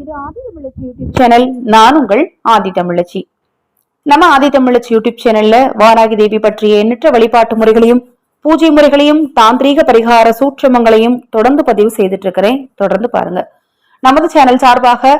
இது ஆதி தமிழச்சி YouTube channel நான் உங்கள் ஆதி தமிழச்சி நம்ம ஆதி தமிழச்சி யூடியூப் சேனல்ல வாராகி தேவி பற்றிய எண்ணற்ற வழிபாட்டு முறைகளையும் பூஜை முறைகளையும் தாந்திரீக பரிகார சூற்றமங்களையும் தொடர்ந்து பதிவு செய்துட்டு இருக்கிறேன் தொடர்ந்து பாருங்க. நமது சேனல் சார்பாக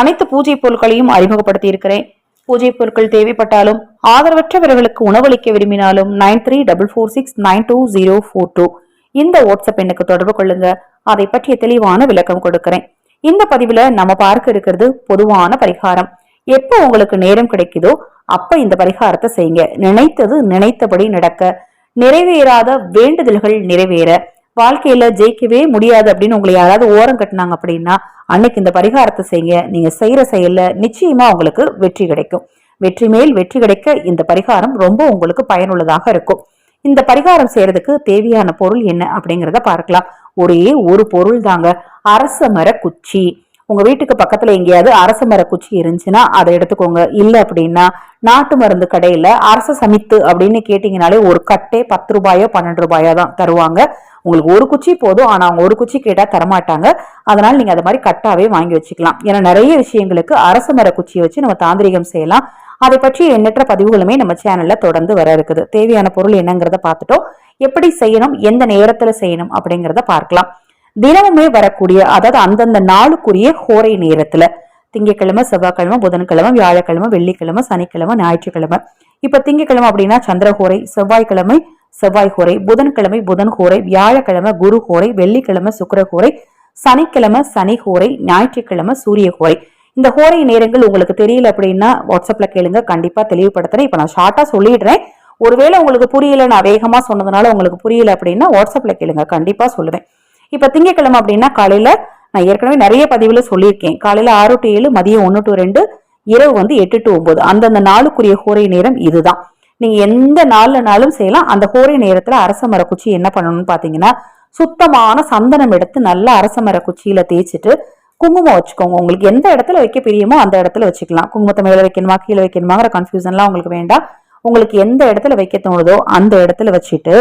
அனைத்து பூஜை பொருட்களையும் அறிமுகப்படுத்தி இருக்கிறேன் பூஜை பொருட்கள் தேவைப்பட்டாலும் ஆதரவற்றவர்களுக்கு உணவளிக்க விரும்பினாலும் nine three double four six nine two zero four two. இந்த வாட்ஸ்அப் எண்ணுக்கு தொடர்பு கொள்ளுங்க. அதை பற்றிய தெளிவான விளக்கம் கொடுக்கிறேன். இந்த பதிவுல நம்ம பார்க்க இருக்கிறது பொதுவான பரிகாரம். எப்போ உங்களுக்கு நேரம் கிடைக்குதோ அப்ப இந்த பரிகாரத்தை செய்யுங்க. நினைத்தது நினைத்தபடி நடக்க. நிறைவேறாத வேண்டுதல்கள் நிறைவேற. வாழ்க்கையில ஜெயிக்கவே முடியாது அப்படின்னு உங்களை யாராவது ஓரம் கட்டினாங்க அப்படின்னா அன்னைக்கு இந்த பரிகாரத்தை செய்யுங்க. நீங்க செய்யற செயல்ல நிச்சயமா உங்களுக்கு வெற்றி கிடைக்கும். வெற்றி மேல் வெற்றி கிடைக்க இந்த பரிகாரம் ரொம்ப உங்களுக்கு பயனுள்ளதாக இருக்கும். இந்த பரிகாரம் செய்யறதுக்கு தேவையான பொருள் என்ன அப்படிங்கிறத பார்க்கலாம். ஒரே ஒரு பொருள் தாங்க. அரச மர குச்சி. உங்க வீட்டுக்கு பக்கத்துல எங்கேயாவது அரச மர குச்சி இருந்துச்சுன்னா அதை எடுத்துக்கோங்க. இல்ல அப்படின்னா நாட்டு மருந்து கடையில அரச சமித்து அப்படின்னு கேட்டீங்கனாலே ஒரு கட்டே பத்து ரூபாயோ பன்னெண்டு ரூபாயோ தான் தருவாங்க. உங்களுக்கு ஒரு குச்சி போதும் ஆனா அவங்க ஒரு குச்சி கேட்டா தரமாட்டாங்க. அதனால நீங்க அது மாதிரி கட்டாவே வாங்கி வச்சுக்கலாம். ஏன்னா நிறைய விஷயங்களுக்கு அரச மர குச்சியை வச்சு நம்ம தாந்திரிகம் செய்யலாம். அதை பற்றி எண்ணற்ற பதிவுகளுமே நம்ம சேனல்ல தொடர்ந்து வர இருக்குது. தேவையான பொருள் என்னங்கிறத பார்த்துட்டோம். எப்படி செய்யணும் எந்த நேரத்துல செய்யணும் அப்படிங்கிறத பார்க்கலாம். தினமுமே வரக்கூடிய அதாவது அந்தந்த நாளுக்குரிய ஹோரை நேரத்துல திங்கக்கிழமை செவ்வாய்க்கிழமை புதன்கிழமை வியாழக்கிழமை வெள்ளிக்கிழமை சனிக்கிழமை ஞாயிற்றுக்கிழமை. இப்ப திங்கக்கிழமை அப்படின்னா சந்திரஹோரை செவ்வாய்க்கிழமை செவ்வாய் ஹோரை புதன்கிழமை புதன் ஹோரை வியாழக்கிழமை குரு ஹோரை வெள்ளிக்கிழமை சுக்கிர ஹோரை சனிக்கிழமை சனி ஹோரை ஞாயிற்றுக்கிழமை சூரிய ஹோரை. இந்த ஹோரை நேரங்கள் உங்களுக்கு தெரியல அப்படின்னா வாட்ஸ்அப்ல கேளுங்க. கண்டிப்பா தெளிவுபடுத்துறேன். இப்ப நான் ஷார்ட்டா சொல்லிடுறேன். ஒருவேளை உங்களுக்கு புரியல நான் வேகமாக சொன்னதுனால உங்களுக்கு புரியல அப்படின்னா வாட்ஸ்அப்பில் கேளுங்க. கண்டிப்பாக சொல்லுவேன். இப்போ திங்கக்கிழமை அப்படின்னா காலையில் நான் ஏற்கனவே நிறைய பதிவில் சொல்லியிருக்கேன். காலையில் ஆறு டு ஏழு மதியம் ஒன்று டு ரெண்டு இரவு வந்து எட்டு டு ஒம்பது அந்தந்த நாளுக்குரிய ஹோரை நேரம் இதுதான். நீங்கள் எந்த நாள்லனாலும் செய்யலாம். அந்த ஹோரை நேரத்தில் அரச மரக்குச்சி குச்சி என்ன பண்ணணும்னு பார்த்தீங்கன்னா சுத்தமான சந்தனம் எடுத்து நல்லா அரச மரக்குச்சியில் தேய்ச்சிட்டு குங்குமம் வச்சுக்கோங்க. உங்களுக்கு எந்த இடத்துல வைக்க பிரியுமோ அந்த இடத்துல வச்சுக்கலாம். குங்குமத்தை மேலே வைக்கணுமா கீழே வைக்கணுமாங்கிற கன்ஃபியூசன்லாம் உங்களுக்கு வேண்டாம். உங்களுக்கு எந்த இடத்துல வைக்க தோணுதோ அந்த இடத்துல வச்சுட்டு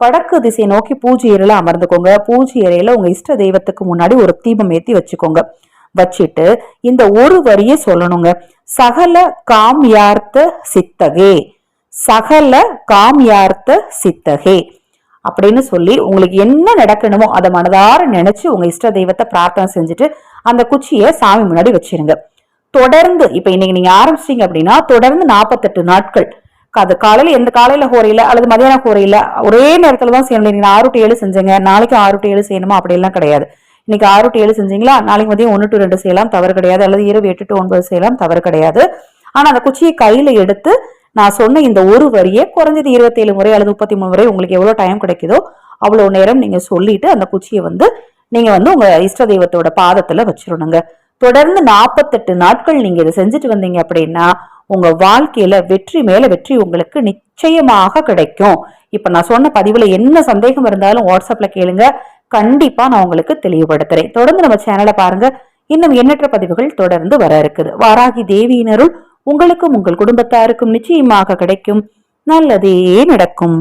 வடக்கு திசை நோக்கி பூஜை அறையில அமர்ந்துக்கோங்க. பூஜை அறையில உங்க இஷ்ட தெய்வத்துக்கு முன்னாடி ஒரு தீபம் ஏற்றி வச்சுக்கோங்க. வச்சுட்டு இந்த ஒரு வரியை சொல்லணுங்க. சகல காம்யார்த்த சித்தகே. சகல காம்யார்த்த சித்தகே அப்படின்னு சொல்லி உங்களுக்கு என்ன நடக்கணுமோ அதை மனதார நினைச்சு உங்க இஷ்ட தெய்வத்தை பிரார்த்தனை செஞ்சுட்டு அந்த குச்சியை சாமி முன்னாடி வச்சிருங்க. தொடர்ந்து இப்ப இன்னைக்கு நீங்க ஆரம்பிச்சிட்டீங்க அப்படின்னா தொடர்ந்து நாற்பத்தெட்டு நாட்கள் அது காலையில எந்த காலையில ஹோரையில அல்லது மதியான ஹோரையில ஒரே நேரத்துல தான் செய்யணும். நீங்க ஆறு டு ஏழு செஞ்சுங்க. நாளைக்கு ஆறு டு ஏழு செய்யணுமா? அப்படிலாம் கிடையாது. இன்னைக்கு ஆறு டு ஏழு செஞ்சீங்களா? நாளைக்கு மதியம் ஒன்று டு ரெண்டு செய்யலாம். தவறு கிடையாது. அல்லது இரவு எட்டு டு ஒன்பது செய்யலாம். தவறு கிடையாது. ஆனா அந்த குச்சியை கையில எடுத்து நான் சொன்ன இந்த ஒரு வரியை குறைஞ்சது இருபத்தேழு முறை அல்லது முப்பத்தி மூணு முறை உங்களுக்கு எவ்வளவு டைம் கிடைக்குதோ அவ்வளவு நேரம் நீங்க சொல்லிட்டு அந்த குச்சியை வந்து நீங்க வந்து உங்க இஷ்ட தெய்வத்தோட பாதத்துல வச்சிடணுங்க தொடர்ந்து நாற்பத்தெட்டு நாட்கள் நீங்க இதை செஞ்சுட்டு வந்தீங்க அப்படின்னா உங்க வாழ்க்கையில வெற்றி மேல வெற்றி உங்களுக்கு நிச்சயமாக கிடைக்கும். இப்ப நான் சொன்ன பதிவுல என்ன சந்தேகம் இருந்தாலும் வாட்ஸ்அப்ல கேளுங்க. கண்டிப்பா நான் உங்களுக்கு தெளிவுபடுத்துறேன். தொடர்ந்து நம்ம சேனலை பாருங்க. இன்னும் எண்ணற்ற பதிவுகள் தொடர்ந்து வர இருக்குது. வாராகி தேவியினருள் உங்களுக்கும் உங்கள் குடும்பத்தாருக்கும் நிச்சயமாக கிடைக்கும். நல்லதே நடக்கும்.